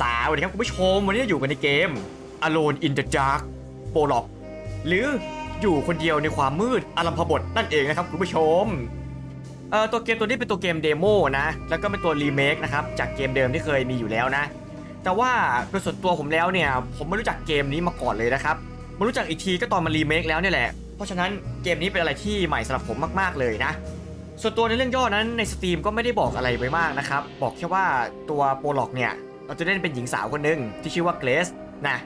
สวัสดีครับคุณผู้ชม วันนี้อยู่กันในเกม Alone in the Dark p o l o g หรืออยู่คนเดียวในความมืดอลัมพบทนั่นเองนะครับคุณผู้ชมเอ่อตัวเกมตัวนี้เป็นตัวเกมเดโมนะแล้วก็เป็นตัวรีเมคนะครับจากเกมเดิมที่เคยมีอยู่แล้วนะ แต่ว่าโดยส่วนตัวผมแล้วเนี่ย ผมไม่รู้จักเกมนี้มาก่อนเลยนะครับมารู้จักอีกทีก็ตอนมันรีเมคแล้วเนี่ยแหละเพราะฉะนั้นเกมนี้เป็นอะไรที่ใหม่สำหรับผมมากๆเลยนะส่วนตัวในเรื่องย่อนั้นในสตรีมก็ไม่ได้บอกอะไรไปมากนะครับบอกแค่ว่าตัวโปรล็อกเนี่ย เราจะเล่นเป็นหญิงสาวคนหนึ่งที่ชื่อว่าเกรซนะ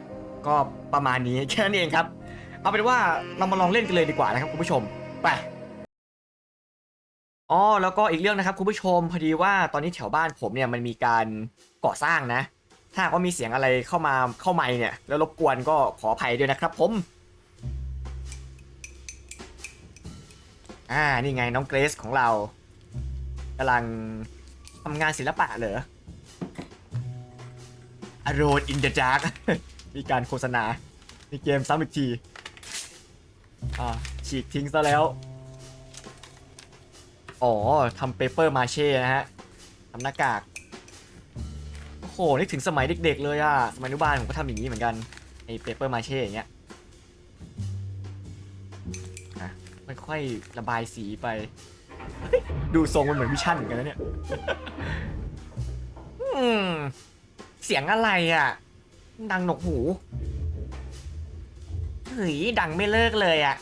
ก็ประมาณนี้แค่นั้นเองครับ เอาเป็นว่าเรามาลองเล่นกันเลยดีกว่านะครับคุณผู้ชมไปอ๋อแล้วก็อีกเรื่องนะครับคุณผู้ชมพอดีว่าตอนนี้แถวบ้านผมเนี่ยมันมีการก่อสร้างนะ ถ้ากว่ามีเสียงอะไรเข้ามาเข้าไมค์เนี่ย แล้วรบกวนก็ขออภัยด้วยนะครับ ผมอ่านี่ไงน้องเกรซของเรากำลังทำงานศิลปะเหรอ A Road in the Dark มีการโฆษณาในเกมซ้ำอีกที อ่า ฉีกทิ้งซะแล้ว อ๋อทำเปเปอร์มาเช่นะฮะทำหน้ากาก โอ้โห นึกถึงสมัยเด็กๆเลยอะสมัยอนุบาลผมก็ทำอย่างนี้เหมือนกัน ไอ้เปเปอร์มาเช่อย่างเงี้ยอะค่อยๆระบายสีไป ดูทรงมันเหมือนวิชั่นเหมือนกันนะเนี่ย อืม เสียงอะไรอะ ดังหนวกหูเฮ้ยดังไม่เลิกเลยอะ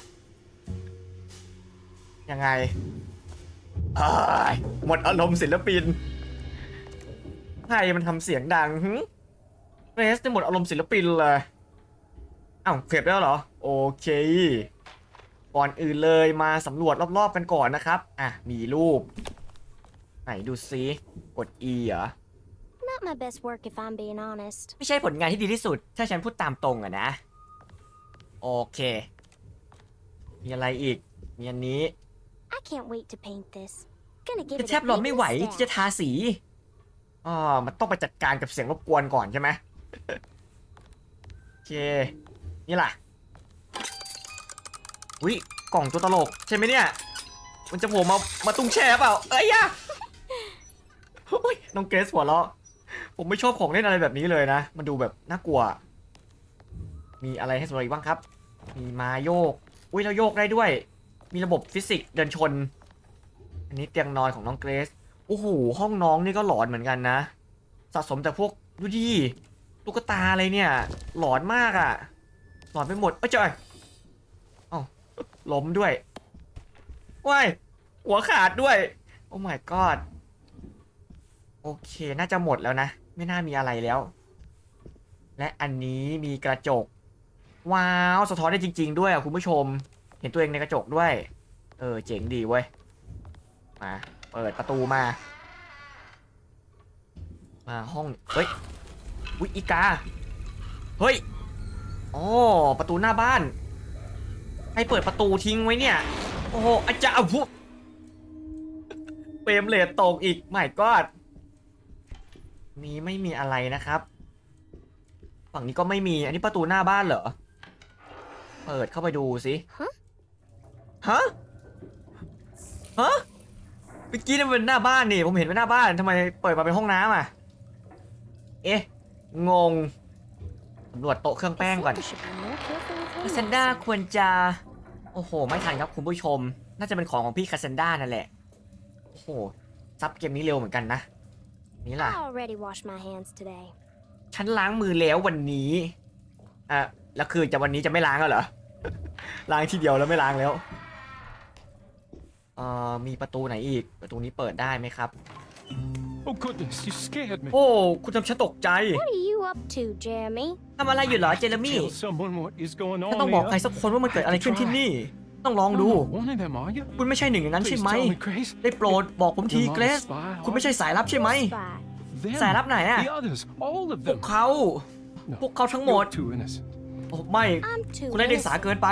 ยังไงเอ้ยหมดอารมณ์ศิลปินใครมันทำเสียงดังหึเรสได้หมดอารมณ์ศิลปินเลยอ้าวเก็บแล้วเหรอ โอเค ก่อนอื่นเลยมาสำรวจรอบๆกันก่อนนะครับ อะ มีรูป ไหนดูซิ กด E เหรอ my best work if I'm being honest. ไม่ใช่ผลงานที่ดีที่สุด ถ้าฉันพูดตามตรงอะนะ โอเค มีอะไรอีก มีอันนี้ I can't wait to paint this. Gonna give จะ it แท a บรอ big ไม่ไหวที่จะ mustache. ทาสีอ๋อมันต้องไปจัดการกับเสียงรบกวนก่อนใช่ไหม โอเค นี่ล่ะวิกล่องตัวตลก ใช่ไหมเนี่ย มันจะโผล่มา มาตุ้งแช่เปล่า เอ้ยยะโอ้ยน้องเกรซหัวเราะ ผมไม่ชอบของเล่นอะไรแบบนี้เลยนะ มันดูแบบน่ากลัว มีอะไรให้สำหรับอีกบ้างครับ มีมาโยก อุ้ยเราโยกได้ด้วย มีระบบฟิสิกส์เดินชน อันนี้เตียงนอนของน้องเกรซโอ้โหห้องน้องนี่ก็หลอนเหมือนกันนะ สะสมแต่พวกดูดิตุ๊กตาอะไรเนี่ย หลอนมากอะ่ะ หลอนไปหมดเอ้ยเจ้ยเอ้าล้มด้วยว้ายหัวขาดด้วย โอ้ my god โอเค น่าจะหมดแล้วนะ ไม่น่ามีอะไรแล้ว และอันนี้มีกระจก ว้าว สะท้อนได้จริง ๆ ด้วยอะคุณผู้ชม เห็นตัวเองในกระจกด้วย เออ เจ๋งดีเว้ย มา เปิดประตูมา มาห้อง เฮ้ยวิอีกา เฮ้ยอ๋อประตูหน้าบ้าน ให้เปิดประตูทิ้งไว้เนี่ย โอ้โหอาจารย์เอาพุเปรมเลตตกอีกไม่กอด นี้ไม่มีอะไรนะครับ ฝั่งนี้ก็ไม่มี อันนี้ประตูหน้าบ้านเหรอ เปิดเข้าไปดูสิฮะ ฮะฮะเมื่อกี้นี่มันเป็นหน้าบ้านนี่ ผมเห็นเป็นหน้าบ้านทำไมเปิดมาเป็นห้องน้ำอะ เอ๊ะ งงสำรวจโต๊ะเครื่องแป้งก่อน Cassandra should be more careful with her คาซันดา medicine. ควรจะ โอ้โห ไม่ทันครับคุณผู้ชม น่าจะเป็นของของพี่คาซันดานั่นแหละ โอ้โห ซับเกมนี้เร็วเหมือนกันนะ นี่ล่ะ I already washed my hands today. ฉันล้างมือแล้ววันนี้อะแล้วคือจะวันนี้จะไม่ล้างแล้วเหรอ ล้างทีเดียวแล้วไม่ล้างแล้วเอ่อมีประตูไหนอีก ประตูนี้เปิดได้ไหมครับ Oh goodness, you scared me. โอ้ คุณทำฉันตกใจ What are you up to, Jeremy? ทำอะไรอยู่เหรอเจเรมี่ Tell someone what is going ฉัน on ต้องบอก here. ใครสักคนว่ามันเกิดอะไรขึ้นที่นี่ ต้องลองดู You're not one of them, are you? คุณไม่ใช่หนึ่งในนั้นใช่ Please ไหม tell me, Grace. ได้โปรดบอกผมที You're not เกร a ซ spy, คุณไม่ใช่ are สายลับใช่ไหม Spy. you? Them. สายลับไหนอะ The others, all of พวก them. เขา No, พวกเขาทั้งหมด You're too innocent. โอ้ไม่ I'm too คุณไร้เดียงสา innocent. เกินไป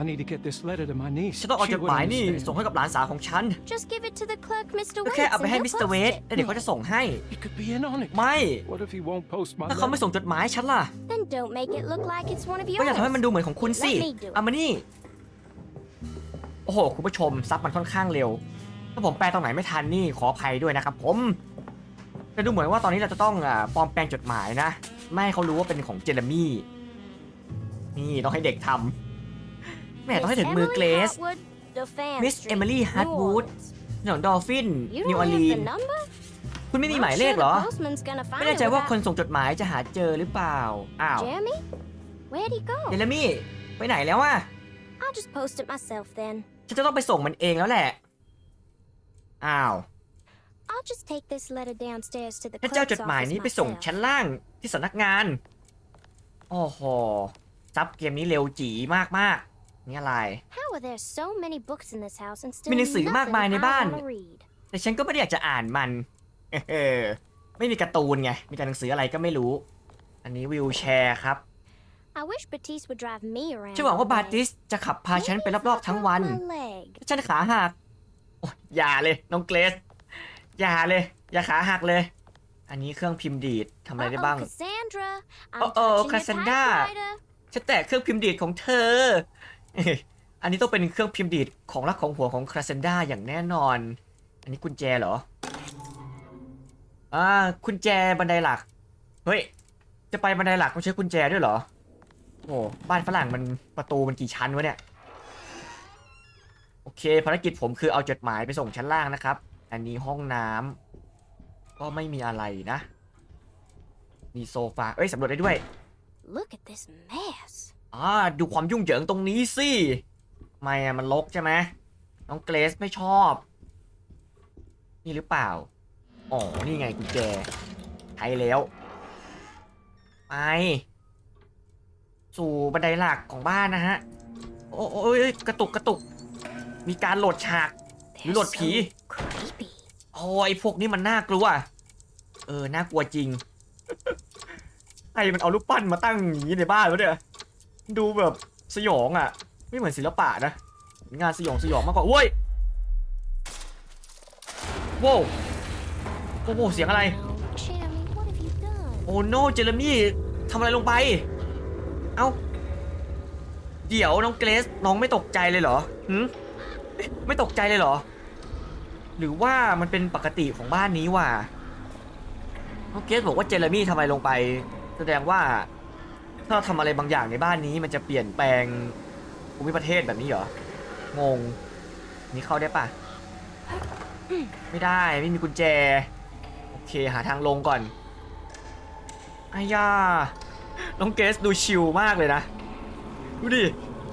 I need to get this letter to my niece. ฉันต้องเอา She จดหมาย wouldn't นี่ understand. ส่งให้กับหลานสาวของฉัน Just give it to the clerk, Mr. ก็ Waits, แค่เอา and ไปให้ he'll มิสเตอร์ post เวส it. แล้วเดี๋ยวเขาจะส่งให้ He could be in on it. ไม่ What if he won't post my ถ้าเขาไม่ letter? ส่งจดหมายให้ฉันล่ะ Then don't make it look like it's one of ก็อย่า yours. ทำให้มันดูเหมือนของคุณสิ Let me do it. เอามานี่ โอ้โห คุณผู้ชม ซับมันค่อนข้างเร็ว ถ้าผมแปลตรงไหนไม่ทันนี่ขออภัยด้วยนะครับผมแต่ดูเหมือนว่าตอนนี้เราจะต้องอ่าปลอมแปลงจดหมายนะ ไม่ให้เขารู้ว่าเป็นของเจเรมี่ นี่ต้องให้เด็กทำ แม่ต้องให้ถึงมือเกรซ Hartwood, Dauphin Miss Street, Emily New Hartwood Orleans. ถนนดอลฟิน You นิว don't ออ have ลี the น number? คุณไม่มี Not หมายเลข sure เหรอ the postman's gonna find ไม่แน่ใจ it ว่า without- คนส่งจดหมายจะหาเจอหรือเปล่า อ้าว Jeremy? Where'd he go? เจเรมี่ ไปไหนแล้วอะ I'll just post it myself then. ฉันจะต้องไปส่งมันเองแล้วแหละ อ้าว I'll just take this letter downstairs to the ฉันจะเอา clerk's จดหมาย office นี้ไปส่ง myself. ชั้นล่างที่สำนักงาน โอ้โหซับเกมนี้เร็วจีมากมากๆ นี่อะไร How are there so many books in this house and still มีหนังสือมากมายใน nothing I บ้าน wanna read? แต่ฉันก็ไม่ได้อยากจะอ่านมันเออไม่มีการ์ตูนไง มีแต่หนังสืออะไรก็ไม่รู้ อันนี้วิวแชร์ครับ I wish Batiste would drive me around. ฉันหวังว่า all บา day. ติสจะขับพาฉันไป Maybe รอบ if ๆ I ทั้ง broke วัน my leg. ฉันขาหักโอ้ยอย่าเลยน้องเกรซอย่าเลย อย่าขาหักเลย อันนี้เครื่องพิมพ์ดีดทำอะไรได้ Uh-oh, บ้าง Cassandra. I'm Uh-oh, touching your Cassandra. typewriter. ฉันแตะเครื่องพิมพ์ดีดของเธอเอันนี้ต้องเป็นเครื่องพิมพ์ดีดของรักของหัวของคราเซนดาอย่างแน่นอน อันนี้กุญแจเหรอ อ่ากุญแจบันไดหลัก เฮ้ย จะไปบันไดหลักต้องใช้กุญแจด้วยเหรอ โอ้บ้านฝรั่งมันประตูมันกี่ชั้นวะเนี่ย โอเค ภารกิจผมคือเอาจดหมายไปส่งชั้นล่างนะครับ อันนี้ห้องน้ำก็ไม่มีอะไรนะ มีโซฟา เอ้ยสำรวจได้ด้วย Look at this mess. อ่าดูความยุ่งเหยิงตรงนี้สิทำไมอะมันลกใช่ไหมน้องเกรซไม่ชอบ นี่หรือเปล่า อ๋อ นี่ไงกุญแจใช้แล้ว ไป สู่บันไดหลักของบ้านนะฮะ โอ้โอ้ยกระตุกกระตุก มีการโหลดฉาก They're Lord so P. creepy. โอ้ยพวกนี้มันน่ากลัว เออ น่ากลัวจริงใครมันเอารูปปั้นมาตั้งอย่างนี้ในบ้านวะเนี่ย ดูแบบสยองอะ ไม่เหมือนศิลปะนะเหมือนงานสยองสยองมากกว่าโว้ยโว้วโอ้โหเสียงอะไร Oh, Jeremy, what have you done? โอ้โนเจเรมี่ทำอะไรลงไป เอ้า เดี๋ยวน้องเกรซน้องไม่ตกใจเลยเหรอหืมไม่ตกใจเลยเหรอ หรือว่ามันเป็นปกติของบ้านนี้ว่ะน้องเกรซบอกว่าเจเรมี่ทำอะไรลงไป แสดงว่า ถ้าเราทำอะไรบางอย่างในบ้านนี้มันจะเปลี่ยนแปลงภูมิประเทศแบบนี้เหรอ งง นี่เข้าได้ปะไม่ได้ไม่มีกุญแจ โอเคหาทางลงก่อนอายาน้องเกสดูชิลมากเลยนะ ดูดิ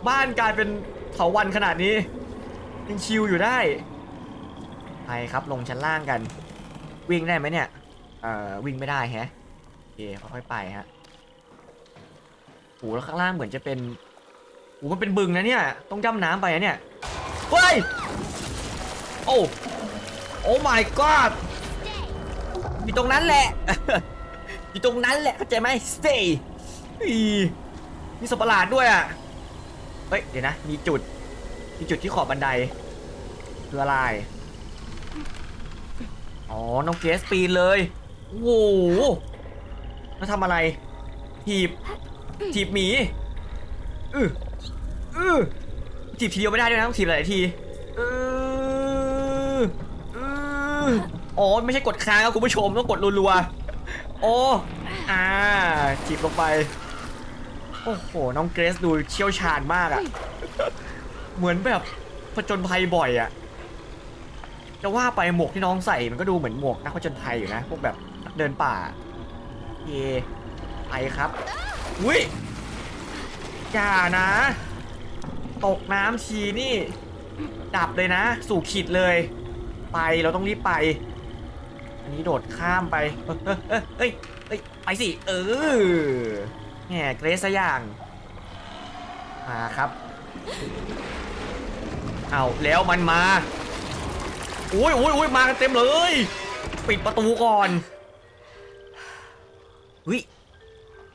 บ้านกลายเป็นเถาวันขนาดนี้ ยังชิลอยู่ได้ ไปครับลงชั้นล่างกัน วิ่งได้ไหมเนี่ย เอ่อ วิ่งไม่ได้แฮะโอเคค่อยๆไปฮะ หแล้วข้างล่างเหมือนจะเป็นโหมันเป็นบึงนะเนี่ย ต้องย่ำน้ำไปนะเนี่ย เฮ้ย โอ้โอ้ my god อยู่ตรงนั้นแหละ อยู่ตรงนั้นแหละเข้าใจไหม stay อีมีสัตว์ประหลาดด้วยอะ เฮ้ย เดี๋ยวนะ มีจุด มีจุดที่ขอบบันไดคืออะไร อ๋อ น้องเกสปีนเลย โอ้โหแล้วทำอะไรถีบ ถีบหมีอืออือถีบทีเดียวไม่ได้ด้วยนะต้องถีบหลายทีอืออืออ๋อไม่ใช่กดค้างครับคุณผู้ชมต้องกดรัวๆโอ้อ่าถีบลงไปโอ้โหน้องเกรซดูเชี่ยวชาญมากอะเหมือนแบบผจญภัยบ่อยอะจะว่าไปหมวกที่น้องใส่มันก็ดูเหมือนหมวกนักผจญภัยอยู่นะ พวกแบบเดินป่าเยไปครับ อุ้ยอย่านะ ตกน้ำทีนี่ ดับเลยนะ สู่ขีดเลย ไปเราต้องรีบไป อันนี้โดดข้ามไป เฮ้ยเฮ้ยไปสิ เออแหมเกรซซะอย่าง มาครับ เอาแล้วมันมาอุ้ยอุ้ยอุ้ยมากันเต็มเลย ปิดประตูก่อนวิ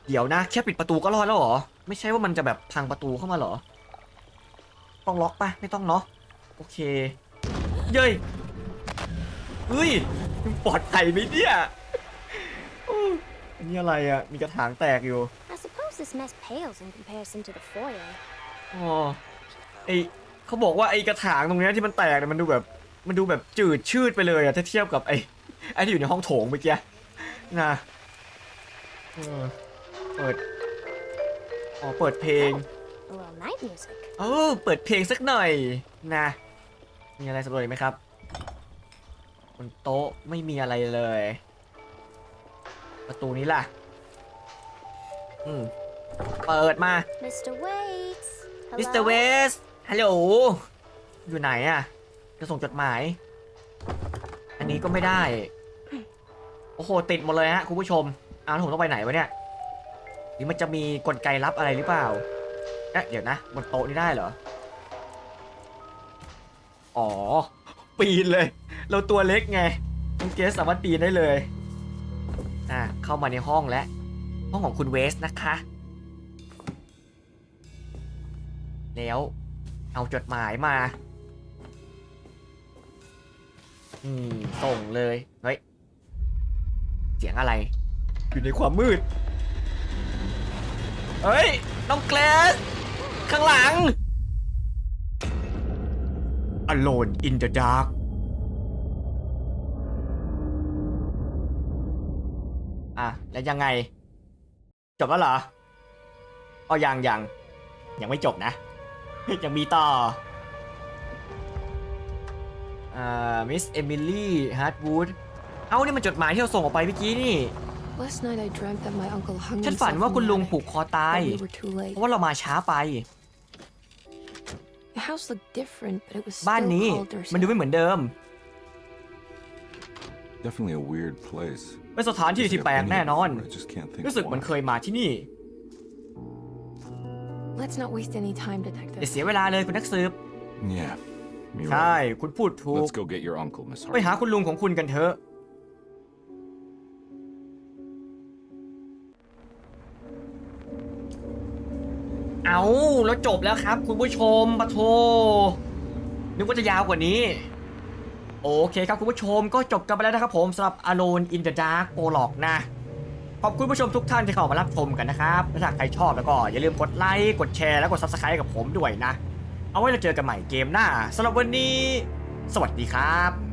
เดี๋ยวนะแค่ปิดประตูก็รอดแล้วเหรอ ไม่ใช่ว่ามันจะแบบพังประตูเข้ามาเหรอ ต้องล็อกปะไม่ต้องเนาะโอเค เย้ยเฮ้ยปลอดภัยไหมเนี่ยโอ้ยอันนี้อะไรอะ มีกระถางแตกอยู่ I suppose this mess pales in comparison to the foyer. อ๋อไอเขาบอกว่าไอกระถางตรงเนี้ยที่มันแตกเนี่ยมันดูแบบมันดูแบบจืดชืดไปเลยอะถ้าเทียบกับไอ้ไอ้ที่อยู่ในห้องโถงเมื่อกี้นะเออ เปิด อ๋อ เปิดเพลง A little night music. เออเปิดเพลงสักหน่อยนะ มีอะไรสำรวจอีกไหมครับบนโต๊ะไม่มีอะไรเลย ประตูนี้ล่ะ อืม เปิดมา Mr. Waits. มิสเตอร์เวส ฮัลโหล อยู่ไหนอะจะส่งจดหมาย อันนี้ก็ไม่ได้ โอ้โห ติดหมดเลยฮะคุณผู้ชม อ้าวแล้วผมต้องไปไหนวะเนี่ยห รือมันจะมีกลไกลับอะไรหรือเปล่าเอ๊ะเดี๋ยวนะ บนโต๊ะนี่ได้เหรอ อ๋อ ปีนเลย เราตัวเล็กไงน้องเกสสามารถปีนได้เลย อะ เข้ามาในห้องแล้ว ห้องของคุณเวสนะคะ แล้วเอาจดหมายมา อืม ส่งเลย เฮ้ย เสียงอะไร อยู่ในความมืด เฮ้ย น้องเกรสข้างหลัง Alone in the dark อะ แล้วยังไง จบแล้วเหรออ๋อยังยังยังไม่จบนะ ยังมีต่ออ่ามิสเอมิลี่ฮาร์ดวูดเอ้า นี่มันจดหมายที่เราส่งออกไปเมื่อกี้นี่ Last night I dreamt that my uncle hung ฉันฝัน himself ว่า in คุณ the ลุง attic, ผูกคอตาย but we were too เพ late. ราะว่าเรามาช้าไป The house looked different, but it was บ้าน still นี้ called มันดูไม่ Dursa. เหมือนเดิม Definitely a weird place. เป็นสถานที่ที่แปลกแน่นอน I just can't think รู้สึกเหมือน why. เคยมาที่นี่ Let's not waste any time, อย่า detective. เสียเวลาเลยคุณนักสืบ Yeah. You're ใช่ right. คุณพูดถูก Let's go get your uncle, Miss ไป Hart. หาคุณลุงของคุณกันเถอะ เอาแล้วจบแล้วครับ คุณผู้ชมปะโทนึกว่าจะยาวกว่านี้ โอเคครับคุณผู้ชมก็จบกันไปแล้วนะครับผมสำหรับ Alone in the Dark p r o l o g นะ ขอบคุณผู้ชมทุกท่านที่เข้ามารับชมกันนะครับถ้าใครชอบแล้วก็อย่าลืมกดไลค์กดแชร์แล้วกด Subscribe กับผมด้วยนะ เอาไว้เราเจอกันใหม่เกมหน้าสำหรับวันนี้ สวัสดีครับ